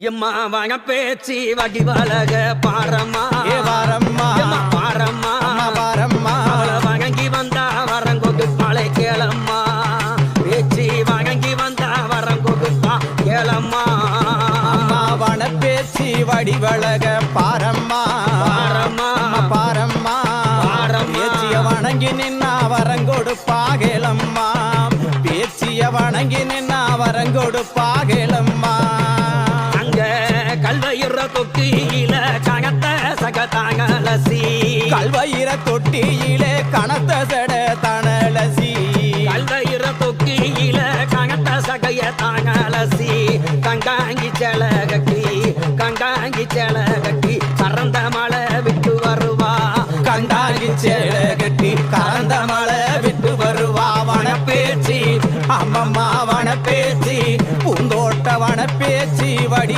எம்மா வன பேச்சு வடிவழக பாரம்மா. ஏ வாரம்மா எம்மா பாரம்மா. வாரம்மா அவளை வணங்கி வந்தா வரங்கொடு பாலை கேளம்மா. பேச்சு வணங்கி வந்தா வரங்கொடு பா கேளம்மா. வன பேச்சு வடிவழக பாரம்மா. பாரம்மா. பாரம்மா. பாரம்மா. பேச்சிய வணங்கி நின்னா வரங்கொடுப்பா கேளம்மா. பேச்சிய வணங்கி நின்னா வரங்கொடுப்பா கேளம்மா. தொட்டியில கணத்த சகதாங்கலசி கல்வயிர தொட்டியிலே கனத்த செட தனலசி. கல்வயிற தொட்டியில கணத்த சகைய தாங்கலசி கங்காங்கி செல கட்டி கங்காங்கி செல கட்டி பறந்த மலை விட்டு வருவா. கண்டாங்கி சேல கட்டி கறந்த மழை விட்டு வருவா. வன பேச்சு அம்மம்மா வன பேச்சு பூந்தோட்ட வன பேச்சு வடி